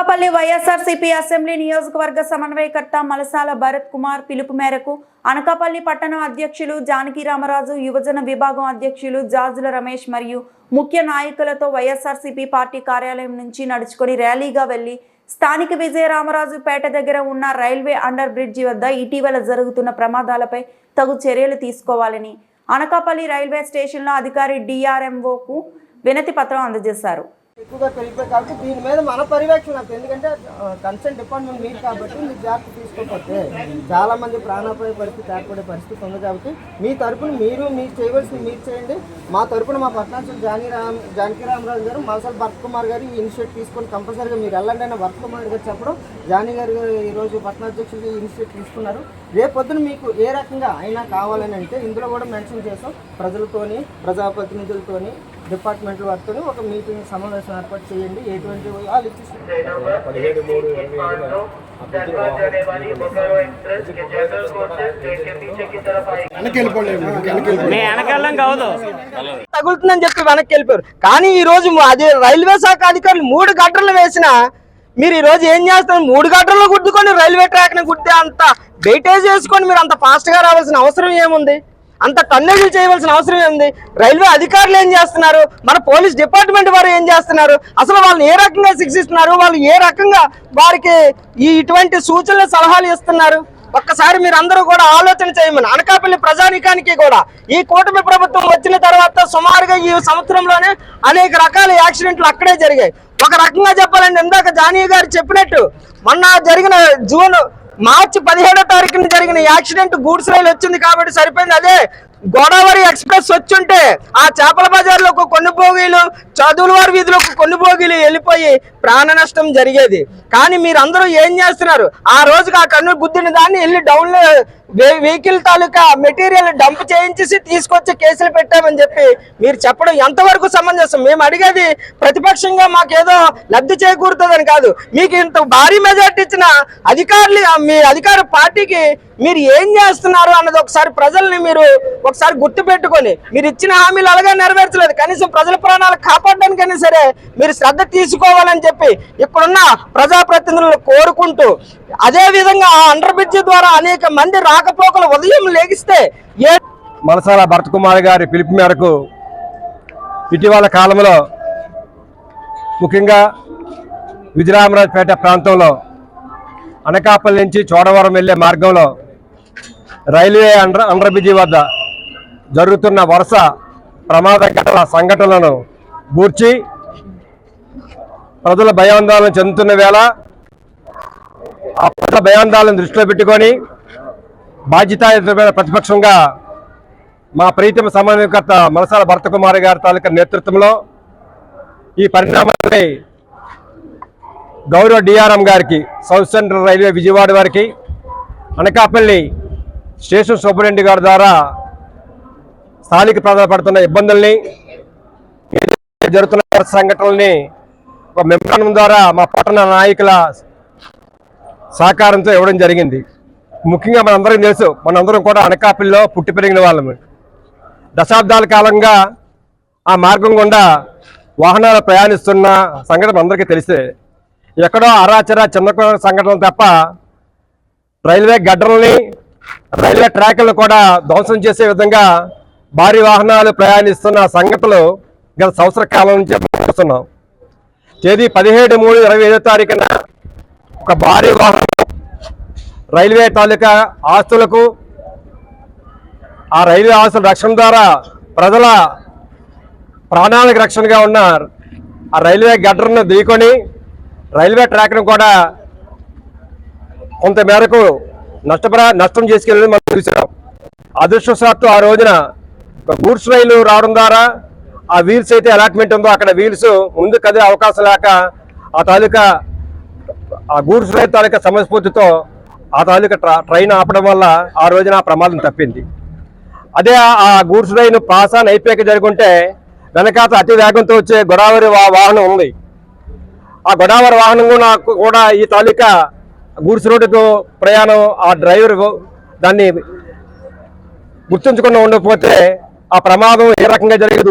Anakapalli YSRCP assembly నియోజకవర్గ సమన్వయకర్త మలసాల భరత్ కుమార్ పిలుపు మేరకు అనకాపల్లి పట్టణ అధ్యక్షులు జానకి రామరాజు యువజన విభాగం అధ్యక్షులు జాజుల రమేష్ మరియు ముఖ్య నాయకులతో వైఎస్ఆర్సీపీ పార్టీ కార్యాలయం నుంచి నడుచుకొని ర్యాలీగా వెళ్ళి స్థానిక విజయరామరాజుపేట దగ్గర ఉన్న రైల్వే అండర్ బ్రిడ్జి వద్ద ఇటీవల జరుగుతున్న ప్రమాదాలపై తగు చర్యలు తీసుకోవాలని అనకాపల్లి రైల్వే స్టేషన్లో అధికారి డిఆర్ఎంఓకు వినతి పత్రం అందజేశారు. ఎక్కువగా పెరిగిపోయి కాబట్టి దీని మీద మన పర్యవేక్షణ నాకు ఎందుకంటే కన్సర్న్ డిపార్ట్మెంట్ మీరు కాబట్టి మీరు జాగ్రత్త తీసుకోకపోతే చాలా మంది ప్రాణాపాయ పరిస్థితి ఏర్పడే పరిస్థితి ఉంది కాబట్టి మీ తరపున మీరు మీరు చేయవలసింది మీరు చేయండి. మా తరపున మా పట్నాంశం జానీరామ్ జానకిరామరాజు జానకి గారు మాసల్ భరత్ కుమార్ గారు ఈ ఇనిషియేట్ తీసుకొని కంపల్సరీగా మీరు వెళ్ళండి అని భరత్ కుమార్ గారు చెప్పడం జానీ గారు ఈరోజు పట్టణాధ్యక్షులు ఈ ఇనిషియేట్ తీసుకున్నారు. రేపొద్దున మీకు ఏ రకంగా అయినా కావాలని అంటే ఇందులో కూడా మెన్షన్ చేస్తాం. ప్రజలతోని ప్రజాప్రతినిధులతోని డిపార్ట్మెంట్ వారితో ఒక మీటింగ్ సమావేశం ఏర్పాటు చేయండి. ఎటువంటి పదిహేడు మూడు తగులుతుందని చెప్పి వెనక్కి వెళ్ళిపోయారు కానీ ఈ రోజు అది రైల్వే శాఖ అధికారులు మూడు గంటలు వేసిన మీరు ఈ రోజు ఏం చేస్తారు మూడు గంటల్లో గుద్దుకొని రైల్వే ట్రాక్ని గుద్దే అంత వెయిటేజ్ చేసుకొని మీరు అంత ఫాస్ట్గా రావాల్సిన అవసరం ఏముంది? అంత టన్నేజీలు చేయవలసిన అవసరం ఉంది రైల్వే అధికారులు ఏం చేస్తున్నారు? మన పోలీస్ డిపార్ట్మెంట్ వారు ఏం చేస్తున్నారు? అసలు వాళ్ళని ఏ రకంగా శిక్షిస్తున్నారు? వాళ్ళు ఏ రకంగా వారికి ఈ ఇటువంటి సూచనలు సలహాలు ఇస్తున్నారు? ఒక్కసారి మీరు అందరూ కూడా ఆలోచన చేయమని అనకాపల్లి ప్రజానికానికి కూడా. ఈ కూటమి ప్రభుత్వం వచ్చిన తర్వాత సుమారుగా ఈ సంవత్సరంలోనే అనేక రకాల యాక్సిడెంట్లు అక్కడే జరిగాయి. ఒక రకంగా చెప్పాలంటే ఇందాక జానీ గారు చెప్పినట్టు మొన్న జరిగిన జూన్ మార్చి పదిహేడో తారీఖున జరిగిన యాక్సిడెంట్ గూడ్స్ రైలు వచ్చింది కాబట్టి సరిపోయింది. అదే గోదావరి ఎక్స్ప్రెస్ వచ్చుంటే ఆ చేపల బజార్లోకి కొన్ని బోగీలు చదువుల వారి వీధిలో కొన్ని బోగీలు వెళ్ళిపోయి ప్రాణ నష్టం జరిగేది. కానీ మీరందరూ ఏం చేస్తున్నారు? ఆ రోజుకి ఆ కన్ను గుద్దిన దాన్ని వెళ్ళి డౌన్ వెహికల్ తాలూకా మెటీరియల్ డంప్ చేయించేసి తీసుకొచ్చి కేసులు పెట్టామని చెప్పి మీరు చెప్పడం ఎంతవరకు సమంజసం? మేము అడిగేది ప్రతిపక్షంగా మాకేదో లబ్ధి చేకూరుతుందని కాదు. మీకు ఇంత భారీ మెజార్టీ ఇచ్చిన అధికారులు మీ అధికార పార్టీకి మీరు ఏం చేస్తున్నారు అన్నది ఒకసారి ప్రజల్ని మీరు ఒకసారి గుర్తు పెట్టుకొని మీరు ఇచ్చిన హామీలు అలాగే నెరవేర్చలేదు. కనీసం ప్రజల ప్రాణాలు కాపాడడానికైనా సరే మీరు శ్రద్ధ తీసుకోవాలని చెప్పి ఇక్కడున్న ప్రజాప్రతినిధులను కోరుకుంటూ అదే విధంగా ఆ అండర్ బ్రిడ్జ్ ద్వారా అనేక మంది రాకపోకలు ఉదయం లేగిస్తే ఏ మనసాల భరత్ కుమార్ గారి పిలుపు మేరకు ఇటీవల కాలంలో ముఖ్యంగా విజయరామరాజపేట ప్రాంతంలో అనకాపల్లి నుంచి చోడవరం వెళ్ళే మార్గంలో రైల్వే అండర్ అండర్ బ్రిడ్జి వద్ద జరుగుతున్న వరుస ప్రమాద ఘటన సంఘటనలను గూర్చి ప్రజల భయాందోళన చెందుతున్న వేళ ఆ ప్రజల భయాందోళన దృష్టిలో పెట్టుకొని బాధ్యతాయుతమైన ప్రతిపక్షంగా మా ప్రీతమ సమన్వయకర్త మలసాల భరతకుమారి గారి తాలూకా నేతృత్వంలో ఈ పరిణామాన్ని గౌరవ డిఆర్ఎం గారికి సౌత్ సెంట్రల్ రైల్వే విజయవాడ వారికి అనకాపల్లి స్టేషన్ సూపరింటెండెంట్ గారి ద్వారా స్థానిక ప్రజలు పడుతున్న ఇబ్బందుల్ని జరుగుతున్న సంఘటనల్ని ఒక మెమరాండం ద్వారా మా పట్టణ నాయకుల సహకారంతో ఇవ్వడం జరిగింది. ముఖ్యంగా మనందరం తెలుసు మనందరం కూడా అనకాపల్లిలో పుట్టి పెరిగిన వాళ్ళము దశాబ్దాల కాలంగా ఆ మార్గం గుండా వాహనాలు ప్రయాణిస్తున్న సంఘటన అందరికీ తెలిసే ఎక్కడో అరాచర చిన్న సంఘటనలు తప్ప రైల్వే గడ్డల్ని రైల్వే ట్రాక్లను కూడా ధ్వంసం చేసే విధంగా భారీ వాహనాలు ప్రయాణిస్తున్న సంఘటనలు గత సంవత్సర కాలం నుంచి చూస్తున్నాం. తేదీ పదిహేడు మూడు ఇరవై ఐదో తారీఖున ఒక భారీ వాహనం రైల్వే తాలూకా ఆస్తులకు ఆ రైల్వే ఆస్తుల రక్షణ ద్వారా ప్రజల ప్రాణాలకు రక్షణగా ఉన్న ఆ రైల్వే గడ్డర్ను దిగుకొని రైల్వే ట్రాక్ను కూడా కొంత మేరకు నష్టపర నష్టం చేసుకెళ్ళి మనం చూసాం. అదృష్టశాత్తు ఆ రోజున గూడ్స్ రైలు రావడం ద్వారా ఆ వీల్స్ అయితే అలాట్మెంట్ ఉందో అక్కడ వీల్స్ ముందు కదే అవకాశం లేక ఆ తాలూకా ఆ గూడ్స్ రైలు తాలూకా సమస్ఫూర్తితో ఆ తాలూకా ట్రా- ట్రైన్ ఆపడం వల్ల ఆ రోజున ఆ ప్రమాదం తప్పింది. అదే ఆ- గూడ్స్ రైలు పాస్ అయిపోయాక జరుగుంటే వెనకాత అతి వేగంతో వచ్చే గోదావరి వా- వాహనం ఉంది. ఆ గోదావరి వాహనం కూడా కూడా ఈ తాలూకా గూడ్స్ రోడ్డుకు ప్రయాణం ఆ డ్రైవర్ దాన్ని గుర్తుంచకుండా ఉండకపోతే ఆ ప్రమాదం ఏ రకంగా జరిగేది?